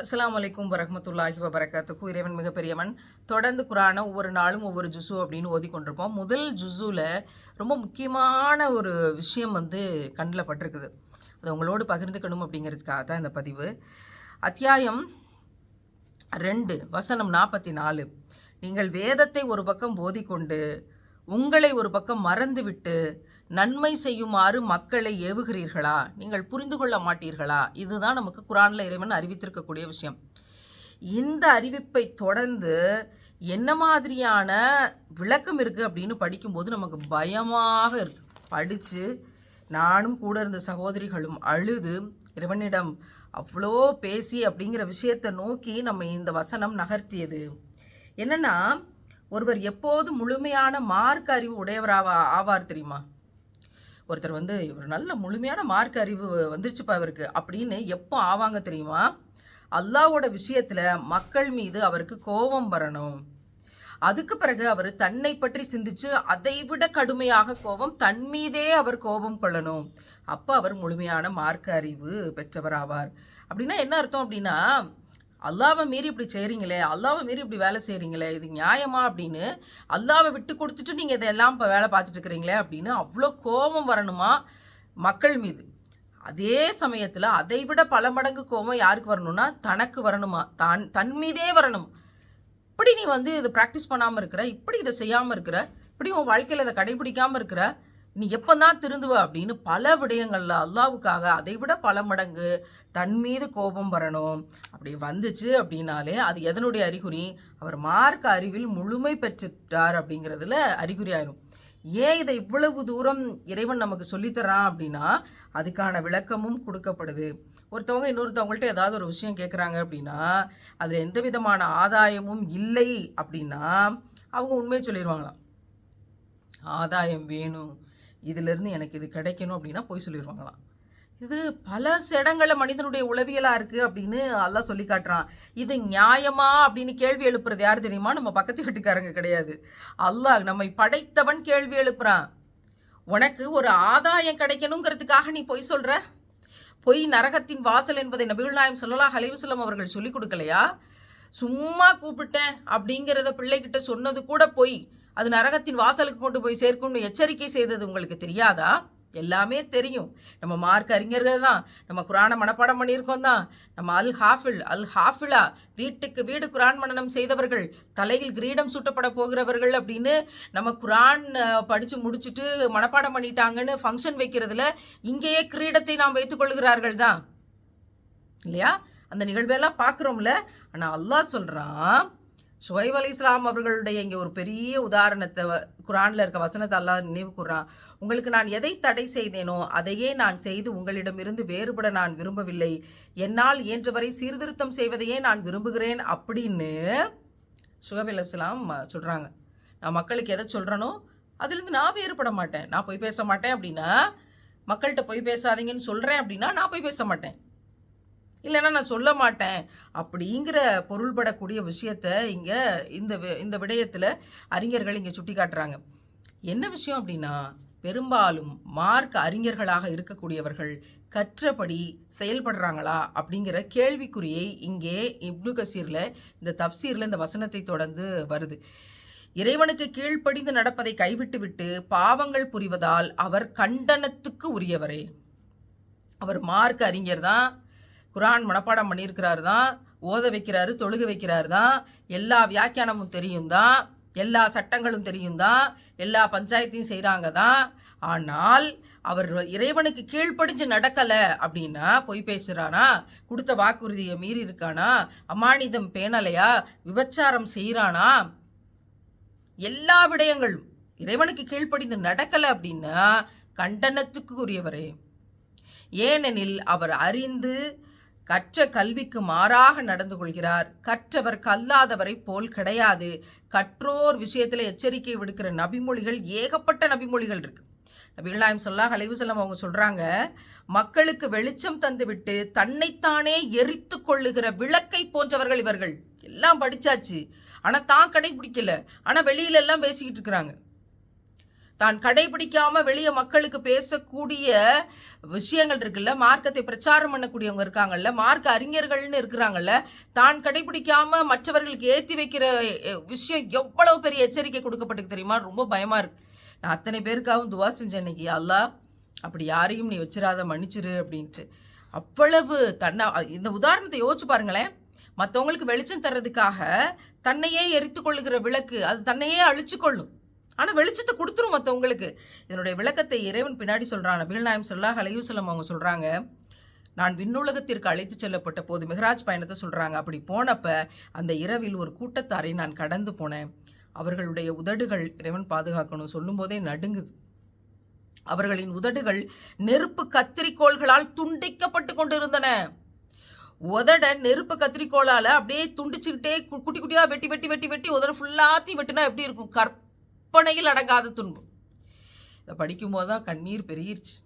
அஸ்லாம் வலைக்கும் வரமத்துல்லாஹி வபரகாத்துக்கு இறைவன் மிகப்பெரியவன். தொடர்ந்து குரானை ஒவ்வொரு நாளும் ஒவ்வொரு ஜுசு அப்படின்னு ஓதி கொண்டிருப்போம். முதல் ஜுசுவில் ரொம்ப முக்கியமான ஒரு விஷயம் வந்து கண்ணில் பட்டிருக்குது. அதை உங்களோடு பகிர்ந்துக்கணும் அப்படிங்கிறதுக்காக தான் இந்த பதிவு. அத்தியாயம் ரெண்டு வசனம் நாற்பத்தி நாலு. நீங்கள் வேதத்தை ஒரு பக்கம் போதிக்கொண்டு உங்களை ஒரு பக்கம் மறந்துவிட்டு நன்மை செய்யுமாறு மக்களை ஏவுகிறீர்களா? நீங்கள் புரிந்து கொள்ள மாட்டீர்களா? இதுதான் நமக்கு குரானில் இறைவன் அறிவித்திருக்கக்கூடிய விஷயம். இந்த அறிவிப்பை தொடர்ந்து என்ன மாதிரியான விளக்கம் இருக்குது அப்படின்னு படிக்கும்போது நமக்கு பயமாக இருக்கு. படித்து நானும் கூட இருந்த சகோதரிகளும் அழுது இறைவனிடம் அவ்வளோ பேசி அப்படிங்கிற விஷயத்தை நோக்கி நம்ம இந்த வசனம் நகர்த்தியது. என்னென்னா ஒருவர் எப்போது முழுமையான மார்க் அறிவு உடையவராவா ஆவார் தெரியுமா? ஒருத்தர் வந்து இவர் நல்ல முழுமையான மார்க் அறிவு வந்துருச்சுப்பா இவருக்கு. அப்படின்னு எப்போ ஆவாங்க தெரியுமா? அல்லாவோட விஷயத்துல மக்கள் மீது அவருக்கு கோபம் வரணும். அதுக்கு பிறகு அவர் தன்னை பற்றி சிந்திச்சு அதை விட கடுமையாக கோபம் தன் மீதே அவர் கோபம் கொள்ளணும். அப்போ அவர் முழுமையான மார்க்க அறிவு பெற்றவர் ஆவார் அப்படின்னா என்ன அர்த்தம் அப்படின்னா அல்லாவை மீறி இப்படி செய்கிறீங்களே அல்லாவை மீறி இப்படி வேலை செய்கிறீங்களே இது நியாயமா அப்படின்னு அல்லாவை விட்டு கொடுத்துட்டு நீங்கள் இதெல்லாம் இப்போ வேலை பார்த்துட்டு இருக்கிறீங்களே அப்படின்னு அவ்வளோ கோபம் வரணுமா மக்கள் மீது? அதே சமயத்தில் அதை விட பல மடங்கு கோபம் யாருக்கு வரணும்னா தனக்கு வரணுமா? தன் தன் மீதே வரணும். இப்படி நீ வந்து இதை ப்ராக்டிஸ் பண்ணாமல் இருக்கிற இப்படி இதை செய்யாமல் இருக்கிற இப்படி உன் வாழ்க்கையில் இதை கடைபிடிக்காமல் இருக்கிற நீ எப்போதான் திருந்துவ அப்படின்னு பல விடயங்கள்ல அல்லாவுக்காக அதை விட பல மடங்கு தன் மீது கோபம் வரணும். அப்படி வந்துச்சு அப்படின்னாலே அது எதனுடைய அறிகுறி? அவர் மார்க்க அறிவில் முழுமை பெற்றுட்டார் அப்படிங்கிறதுல அறிகுறி ஆயிரும். ஏன் இதை இவ்வளவு தூரம் இறைவன் நமக்கு சொல்லித்தரான் அப்படின்னா அதுக்கான விளக்கமும் கொடுக்கப்படுது. ஒருத்தவங்க இன்னொருத்தவங்கள்ட்ட ஏதாவது ஒரு விஷயம் கேட்குறாங்க அப்படின்னா அதில் எந்த விதமான ஆதாயமும் இல்லை அப்படின்னா அவங்க உண்மையை சொல்லிடுவாங்களாம் ஆதாயம் வேணும். இதிலிருந்து எனக்கு இது கிடைக்கணும் அப்படின்னா போய் சொல்லிடுவாங்களாம். இது பல இடங்களில் மனிதனுடைய உளவியலா இருக்கு அப்படின்னு எல்லாம் சொல்லி காட்டுறான். இது நியாயமா அப்படின்னு கேள்வி எழுப்புறது யார் தெரியுமா? நம்ம பக்கத்து வீட்டுக்காரங்க கிடையாது. அல்லாஹ் நம்மை படைத்தவன் கேள்வி எழுப்புறான். உனக்கு ஒரு ஆதாயம் கிடைக்கணுங்கிறதுக்காக நீ பொய் சொல்ற? பொய் நரகத்தின் வாசல் என்பதை நபிகள் நாயம் சொல்லலா ஹலிவசலம் அவர்கள் சொல்லிக் கொடுக்கலையா? சும்மா கூப்பிட்டேன் அப்படிங்கிறத பிள்ளைகிட்ட சொன்னது கூட பொய். அது நரகத்தின் வாசலுக்கு கொண்டு போய் சேர்க்கும்னு எச்சரிக்கை செய்தது உங்களுக்கு தெரியாதா? எல்லாமே தெரியும். நம்ம மார்க் அறிஞர்கள் தான். நம்ம குரானை மனப்பாடம் பண்ணியிருக்கோம் தான். நம்ம அல் ஹாஃபில் அல் ஹாஃபிலா வீட்டுக்கு வீடு குரான் மனனம் செய்தவர்கள் தலையில் கிரீடம் சூட்டப்பட போகிறவர்கள் அப்படின்னு நம்ம குரான் படித்து முடிச்சுட்டு மனப்பாடம் பண்ணிட்டாங்கன்னு ஃபங்க்ஷன் வைக்கிறதுல இங்கேயே கிரீடத்தை நாம் வைத்துக்கொள்கிறார்கள் தான். இல்லையா? அந்த நிகழ்வெல்லாம் பார்க்குறோம்ல. ஆனால் அல்லாஹ் சொல்கிறான் ஷுவைப் அலி இஸ்லாம் அவர்களுடைய இங்கே ஒரு பெரிய உதாரணத்தை குரானில் இருக்க வசனத்தை எல்லாம் நினைவு கூறான் உங்களுக்கு நான் எதை தடை செய்தேனோ அதையே நான் செய்து உங்களிடமிருந்து வேறுபட நான் விரும்பவில்லை. என்னால் இயன்றவரை சீர்திருத்தம் செய்வதையே நான் விரும்புகிறேன் அப்படின்னு ஷுவைப் அலி இஸ்லாம் சொல்கிறாங்க நான் மக்களுக்கு எதை சொல்கிறேனோ அதுலேருந்து நான் வேறுபட மாட்டேன். நான் போய் பேச மாட்டேன் அப்படின்னா மக்கள்கிட்ட போய் பேசாதீங்கன்னு சொல்கிறேன் அப்படின்னா நான் போய் பேச மாட்டேன். இல்லைன்னா நான் சொல்ல மாட்டேன் அப்படிங்கிற பொருள்படக்கூடிய விஷயத்த இங்கே இந்த இந்த விடயத்தில் அறிஞர்கள் இங்கே சுட்டி காட்டுறாங்க என்ன விஷயம் அப்படின்னா பெரும்பாலும் மார்க் அறிஞர்களாக இருக்கக்கூடியவர்கள் கற்றபடி செயல்படுறாங்களா அப்படிங்கிற கேள்விக்குறியை இங்கே இப்னு கசீரில் இந்த தப்சீரில் இந்த வசனத்தை தொடர்ந்து வருது. இறைவனுக்கு கீழ்ப்படிந்து நடப்பதை கைவிட்டுவிட்டு பாவங்கள் புரிவதால் அவர் கண்டனத்துக்கு உரியவரே. அவர் மார்க் அறிஞர் தான். குரான் மனப்பாடம் பண்ணியிருக்கிறாரு தான் ஓத வைக்கிறாரு தொழுக வைக்கிறாரு தான் எல்லா வியாக்கியானமும் தெரியும் தான் எல்லா சட்டங்களும் தெரியும் தான் எல்லா பஞ்சாயத்தையும் செய்கிறாங்க தான் ஆனால் அவர் இறைவனுக்கு கீழ்ப்படிஞ்சு நடக்கலை அப்படின்னா பொய் பேசுகிறானா கொடுத்த வாக்குறுதியை மீறி இருக்கானா? அமானிதம் பேணலையா? விபச்சாரம் செய்கிறானா எல்லா விடயங்களும் இறைவனுக்கு கீழ்ப்படிந்து நடக்கலை அப்படின்னா கண்டனத்துக்கு உரியவரே ஏனெனில் அவர் அறிந்து கற்ற கல்விக்கு மாறாக நடந்து கொள்கிறார். கற்றவர் கல்லாதவரை போல் கிடையாது. கற்றோர் விஷயத்தில் எச்சரிக்கை விடுக்கிற நபிமொழிகள் ஏகப்பட்ட நபிமொழிகள் இருக்கு. நபிகள் நாயம் சொல்லாஹ் அலைவுசல்லம் அவங்க சொல்றாங்க மக்களுக்கு வெளிச்சம் தந்துவிட்டு தன்னைத்தானே எரித்து கொள்ளுகிற விளக்கை போன்றவர்கள் இவர்கள். எல்லாம் படிச்சாச்சு. ஆனா தான் கடைபிடிக்கல. ஆனா வெளியில எல்லாம் பேசிக்கிட்டு இருக்கிறாங்க. தான் கடைபிடிக்காம வெளியே மக்களுக்கு பேசக்கூடிய விஷயங்கள் இருக்குல்ல? மார்க்கத்தை பிரச்சாரம் பண்ணக்கூடியவங்க இருக்காங்கல்ல? மார்க்க அறிஞர்கள்னு இருக்கிறாங்கல்ல? தான் கடைபிடிக்காம மற்றவர்களுக்கு ஏற்றி வைக்கிற விஷயம் எவ்வளவு பெரிய எச்சரிக்கை கொடுக்கப்பட்டிருக்கு தெரியுமா? ரொம்ப பயமா இருக்கு. நான் அத்தனை பேருக்காகவும் துவா செஞ்சேன் இன்னைக்கு. அல்லா அப்படி யாரையும் நீ வச்சிடாத மன்னிச்சிரு அப்படின்ட்டு. அவ்வளவு தன்னை இந்த உதாரணத்தை யோசிச்சு பாருங்களேன். மற்றவங்களுக்கு வெளிச்சம் தர்றதுக்காக தன்னையே எரித்து கொள்ளுகிற விளக்கு அது தன்னையே அழிச்சு கொள்ளும். ஆனால் வெளிச்சத்தை கொடுத்துரும் மற்றவங்களுக்கு இதனுடைய விளக்கத்தை இறைவன் பின்னாடி சொல்கிறான் நபிகள் நாயம் சொல்லா ஹலையூசலம் அவங்க சொல்கிறாங்க நான் விண்ணுலகத்திற்கு அழைத்து செல்லப்பட்ட போது மிகராஜ் பயணத்தை சொல்கிறாங்க அப்படி போனப்ப அந்த இரவில் ஒரு கூட்டத்தாரை நான் கடந்து போனேன். அவர்களுடைய உதடுகள் இறைவன் பாதுகாக்கணும் சொல்லும்போதே நடுங்குது. அவர்களின் உதடுகள் நெருப்பு கத்திரிக்கோள்களால் துண்டிக்கப்பட்டு கொண்டிருந்தன. உதட நெருப்பு கத்திரிக்கோளால் அப்படியே துண்டிச்சுக்கிட்டே கு- குட்டி குட்டியாக வெட்டி வெட்டி வெட்டி வெட்டி உதட ஃபுல்லாத்தையும் வெட்டினா எப்படி இருக்கும்? கற்பனையில் அடங்காத துன்பம். இதை படிக்கும்போது தான் கண்ணீர் பெருகிருச்சு.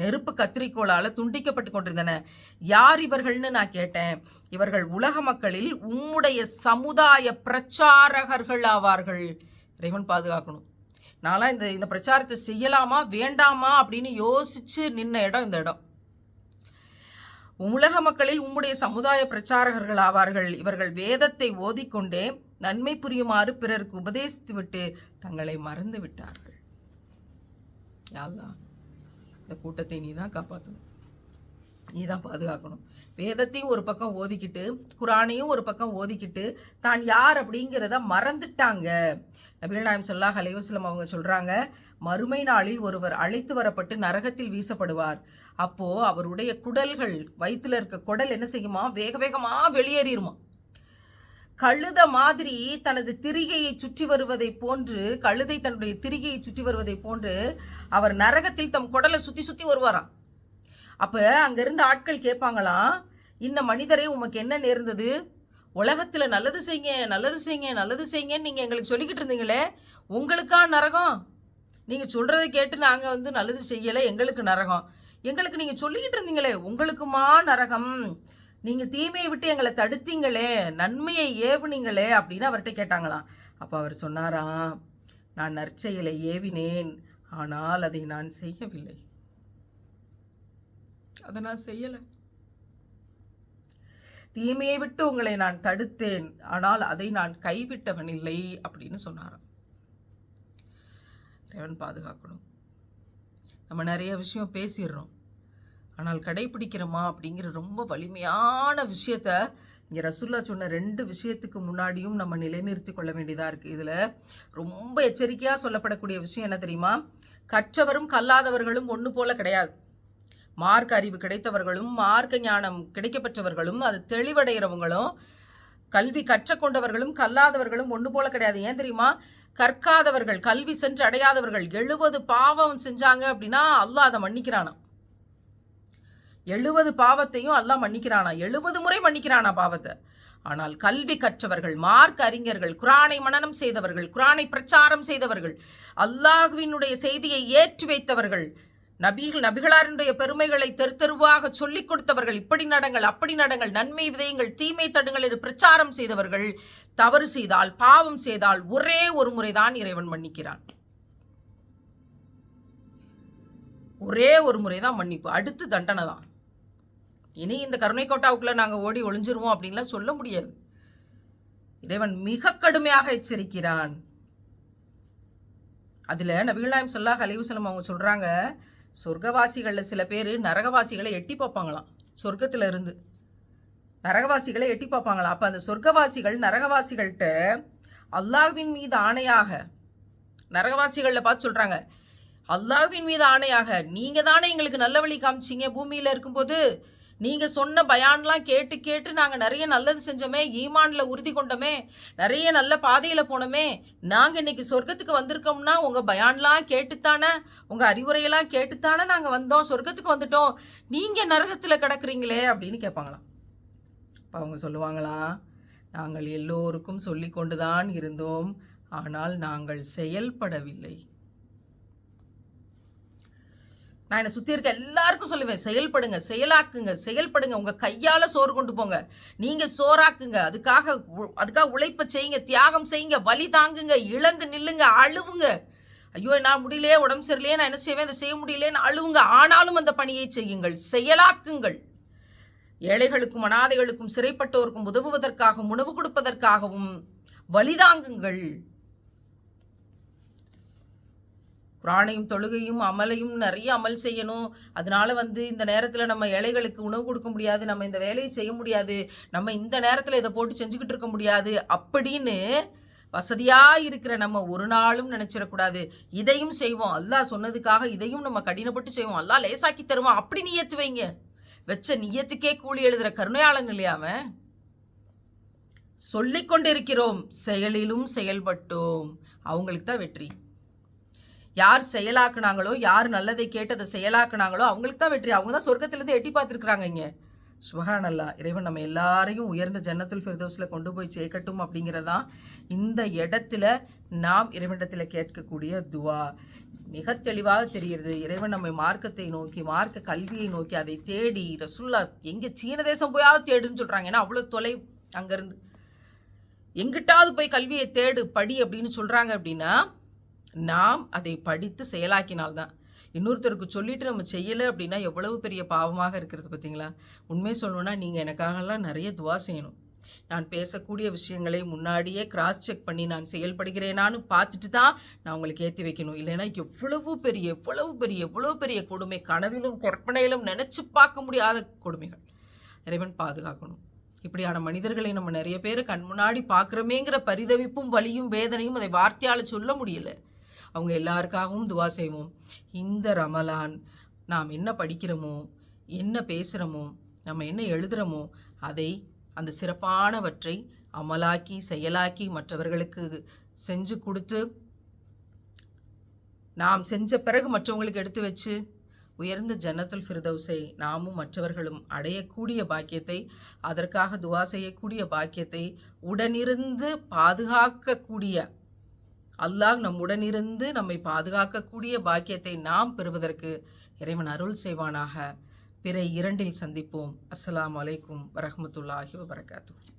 நெருப்பு கத்திரிக்கோளால் துண்டிக்கப்பட்டு கொண்டிருந்தன. யார் இவர்கள்னு நான் கேட்டேன். இவர்கள் உலக மக்களில் உம்முடைய சமுதாய பிரச்சாரகர்கள் ஆவார்கள். இறைவன் பாதுகாக்கணும். நான்லாம் இந்த இந்த பிரச்சாரத்தை செய்யலாமா வேண்டாமா அப்படின்னு யோசிச்சு நின்ன இடம் இந்த இடம். உலக மக்களில் உம்முடைய சமுதாய பிரச்சாரகர்கள் ஆவார்கள். இவர்கள் வேதத்தை ஓதிக்கொண்டே நன்மை புரியுமாறு பிறருக்கு உபதேசித்துவிட்டு தங்களை மறந்து விட்டார்கள். யாழ்லா இந்த கூட்டத்தை நீ தான் காப்பாற்றணும். நீ தான் பாதுகாக்கணும். வேதத்தையும் ஒரு பக்கம் ஓதிக்கிட்டு குரானையும் ஒரு பக்கம் ஓதிக்கிட்டு தான் யார் அப்படிங்கிறத மறந்துட்டாங்க. நபிகள் நாயம் சொல்லா ஹலைவசலம் அவங்க சொல்கிறாங்க மறுமை நாளில் ஒருவர் அழைத்து வரப்பட்டு நரகத்தில் வீசப்படுவார். அப்போ அவருடைய குடல்கள் வயிற்றில் இருக்க குடல் என்ன செய்யுமா? வேக வேகமாக வெளியேறிடுமா கழுத மாதிரி தனது திரிகையை சுற்றி வருவதை போன்று கழுதை தன்னுடைய திரிகையை சுற்றி வருவதை போன்று அவர் நரகத்தில் தம் குடலை சுத்தி சுத்தி வருவாராம். அப்ப அங்கேருந்து ஆட்கள் கேட்பாங்களாம் இந்த மனிதரே உமக்கு என்ன நேர்ந்தது? உலகத்துல நல்லது செய்யுங்க நல்லது செய்யுங்க நல்லது செய்யுங்கன்னு நீங்க எங்களுக்கு சொல்லிக்கிட்டு இருந்தீங்களே உங்களுக்கா நரகம்? நீங்க சொல்றதை கேட்டு நாங்க வந்து நல்லது செய்யல எங்களுக்கு நரகம். எங்களுக்கு நீங்க சொல்லிக்கிட்டு இருந்தீங்களே உங்களுக்குமா நரகம்? நீங்க தீமையை விட்டு எங்களை தடுத்தீங்களே நன்மையை ஏவுனீங்களே அப்படின்னு அவர்கிட்ட கேட்டாங்களாம். அப்போ அவர் சொன்னாராம் நான் நற்செயலை ஏவினேன் ஆனால் அதை நான் செய்யவில்லை. அதை நான் செய்யலை. தீமையை விட்டு உங்களை நான் தடுத்தேன் ஆனால் அதை நான் கைவிட்டவன் இல்லை அப்படின்னு சொன்னாராம். இறைவன் பாதுகாக்கணும். நம்ம நிறைய விஷயம் பேசிடுறோம். ஆனால் கடைபிடிக்கிறோமா அப்படிங்கிற ரொம்ப வலிமையான விஷயத்த இங்கே ரசுல்லா சொன்ன ரெண்டு விஷயத்துக்கு முன்னாடியும் நம்ம நிலைநிறுத்தி கொள்ள வேண்டியதாக இருக்குது இதில் ரொம்ப எச்சரிக்கையாக சொல்லப்படக்கூடிய விஷயம் என்ன தெரியுமா? கற்றவரும் கல்லாதவர்களும் ஒன்று போல கிடையாது. மார்க்க அறிவு கிடைத்தவர்களும் மார்க்க ஞானம் கிடைக்கப்பெற்றவர்களும் அது தெளிவடைகிறவங்களும் கல்வி கற்றக்கொண்டவர்களும் கல்லாதவர்களும் ஒன்று போல கிடையாது. ஏன் தெரியுமா? கற்காதவர்கள் கல்வி சென்று அடையாதவர்கள் எழுபது பாவம் செஞ்சாங்க அப்படின்னா அல்லாஹ் அதை மன்னிக்கிறானா எழுபது பாவத்தையும் அல்லாஹ் மன்னிக்கிறானா? எழுபது முறை மன்னிக்கிறானா பாவத்தை? ஆனால் கல்வி கற்றவர்கள் மார்க் அறிஞர்கள் குரானை மனனம் செய்தவர்கள் குரானை பிரச்சாரம் செய்தவர்கள் அல்லாஹுவினுடைய செய்தியை ஏற்றி வைத்தவர்கள் நபிகள் நபிகளாரினுடைய பெருமைகளை தெரு தெருவாக சொல்லிக் கொடுத்தவர்கள் இப்படி நடங்கள் அப்படி நடங்கள் நன்மை விதயங்கள் தீமை தடுங்கள் என்று பிரச்சாரம் செய்தவர்கள் தவறு செய்தால் பாவம் செய்தால் ஒரே ஒரு முறைதான் இறைவன் மன்னிக்கிறான். ஒரே ஒரு முறைதான் மன்னிப்பு அடுத்து தண்டனை தான் இனி இந்த கருணை கோட்டாவுக்குள்ள நாங்கள் ஓடி ஒளிஞ்சிருவோம் அப்படின்லாம் சொல்ல முடியாது. இறைவன் மிக கடுமையாக எச்சரிக்கிறான். அதில் நபிகள் நாயம் சொல்லாஹ் அலிவசலம் அவங்க சொல்கிறாங்க சொர்க்கவாசிகளில் சில பேர் நரகவாசிகளை எட்டி பார்ப்பாங்களாம் சொர்க்கத்தில் இருந்து. நரகவாசிகளை எட்டி பார்ப்பாங்களாம். அப்போ அந்த சொர்க்கவாசிகள் நரகவாசிகள்கிட்ட அல்லாஹ்வின் மீது ஆணையாக நரகவாசிகளில் பார்த்து சொல்கிறாங்க அல்லாஹ்வின் மீது ஆணையாக நீங்கள் தானே எங்களுக்கு நல்ல வழி காமிச்சீங்க பூமியில் இருக்கும்போது நீங்க சொன்ன பயான்லாம் கேட்டு கேட்டு நாங்க நிறைய நல்லது செஞ்சோமே ஈமான்ல உறுதி கொண்டோமே நிறைய நல்ல பாதையில போனோமே நாங்க இன்னைக்கு சொர்க்கத்துக்கு வந்திருக்கோம்னா உங்க பயான்லாம் கேட்டுத்தானே உங்க அறிவுரையெல்லாம் கேட்டுத்தானே நாங்க வந்தோம் சொர்க்கத்துக்கு வந்துட்டோம் நீங்க நரகத்துல கிடக்குறீங்களே அப்படின்னு கேட்பாங்களாம். இப்போ அவங்க சொல்லுவாங்களா நாங்கள் எல்லோருக்கும் சொல்லி கொண்டுதான் இருந்தோம் ஆனால் நாங்கள் செயல்படவில்லை. நான் என்னை சுற்றி இருக்க எல்லாருக்கும் சொல்லுவேன் செயல்படுங்க செயலாக்குங்க செயல்படுங்க. உங்கள் கையால் சோறு கொண்டு போங்க. நீங்கள் சோறாக்குங்க. அதுக்காக உ- அதுக்காக உழைப்ப செய்யுங்க தியாகம் செய்யுங்க வலி தாங்குங்க இழந்து நில்லுங்க அழுவுங்க. ஐயோ நான் முடியலையே உடம்பு சரியில்லையே நான் என்ன செய்வேன் இதை செய்ய முடியலையேன்னு அழுவுங்க. ஆனாலும் அந்த பணியை செய்யுங்கள் செயலாக்குங்கள். ஏழைகளுக்கும் அனாதைகளுக்கும் சிறைப்பட்டோருக்கும் உதவுவதற்காகவும் உணவு கொடுப்பதற்காகவும் வழிதாங்குங்கள் பிராணையும் தொழுகையும் அமலையும் நிறைய அமல் செய்யணும். அதனால வந்து இந்த நேரத்தில் நம்ம ஏழைகளுக்கு உணவு கொடுக்க முடியாது நம்ம இந்த வேலையை செய்ய முடியாது நம்ம இந்த நேரத்தில் இதை போட்டு செஞ்சுக்கிட்டு இருக்க முடியாது அப்படின்னு வசதியாக இருக்கிற நம்ம ஒரு நாளும் நினச்சிடக்கூடாது இதையும் செய்வோம். அல்லாஹ் சொன்னதுக்காக இதையும் நம்ம கடினப்பட்டு செய்வோம். அல்லாஹ் லேசாக்கி தருவான். அப்படி நியத்து வைங்க. வச்ச நியத்துக்கே கூலி எழுதுகிற கருணையாளன் இல்லையா அவன்? சொல்லிக் செயலிலும் செயல்பட்டோம். அவங்களுக்கு தான் வெற்றி. யார் செயலாக்குனாங்களோ யார் நல்லதை கேட்டு அதை செயலாக்குனாங்களோ அவங்களுக்கு தான் வெற்றி. அவங்க தான் சொர்க்கத்திலேருந்து எட்டி பார்த்துருக்குறாங்க இங்கே. சுபஹானல்லா இறைவன் நம்ம எல்லாரையும் உயர்ந்த ஜன்னத்துல் ஃபிர்தோஸில் கொண்டு போய் சேர்க்கட்டும் அப்படிங்கிறதான் இந்த இடத்துல நாம் இறைவனிடத்தில் கேட்கக்கூடிய துவா. மிக தெளிவாக தெரிகிறது. இறைவன் நம்மை மார்க்கத்தை நோக்கி மார்க்க கல்வியை நோக்கி அதை தேடி ரசுல்லா எங்கே சீன தேசம் போயாவது தேடுன்னு சொல்கிறாங்க ஏன்னா அவ்வளோ தொலை அங்கேருந்து. எங்கிட்டாவது போய் கல்வியை தேடு படி அப்படின்னு சொல்கிறாங்க அப்படின்னா நாம் அதை படித்து செயலாக்கினால்தான். இன்னொருத்தருக்கு சொல்லிட்டு நம்ம செய்யலை அப்படின்னா எவ்வளவு பெரிய பாவமாக இருக்கிறது பார்த்தீங்களா? உண்மையை சொல்லணும்னா நீங்கள் எனக்காகலாம் நிறைய துவா செய்யணும். நான் பேசக்கூடிய விஷயங்களை முன்னாடியே கிராஸ் செக் பண்ணி நான் செயல்படுகிறேனான்னு பார்த்துட்டு தான் நான் உங்களுக்கு ஏற்றி வைக்கணும். இல்லைன்னா எவ்வளவு பெரிய எவ்வளவு பெரிய எவ்வளவு பெரிய கொடுமை கனவிலும் கற்பனையிலும் நினச்சி பார்க்க முடியாத கொடுமைகள். இறைவன் பாதுகாக்கணும். இப்படியான மனிதர்களை நம்ம நிறைய பேர் கண் முன்னாடி பார்க்குறோமேங்கிற பரிதவிப்பும் வலியும் வேதனையும் அதை வார்த்தையால் சொல்ல முடியல. அவங்க எல்லாருக்காகவும் துவா செய்வோம். இந்த ரமலான் நாம் என்ன படிக்கிறோமோ என்ன பேசுகிறோமோ நம்ம என்ன எழுதுகிறோமோ அதை அந்த சிறப்பானவற்றை அமலாக்கி செயலாக்கி மற்றவர்களுக்கு செஞ்சு கொடுத்து நாம் செஞ்ச பிறகு மற்றவங்களுக்கு எடுத்து வச்சு உயர்ந்த ஜன்னத்துல் ஃபிர்தௌஸை நாமும் மற்றவர்களும் அடையக்கூடிய பாக்கியத்தை அதற்காக துவா செய்யக்கூடிய பாக்கியத்தை உடனிருந்து பாதுகாக்கக்கூடிய அல்லாஹ் நம்முடனிருந்து நம்மை பாதுகாக்கக்கூடிய பாக்கியத்தை நாம் பெறுவதற்கு இறைவன் அருள் செய்வானாக. பிற இரண்டில் சந்திப்போம். அஸ்லாம் வலைக்கும் வரமத்துல்லாஹி வபரகாத்துஹு.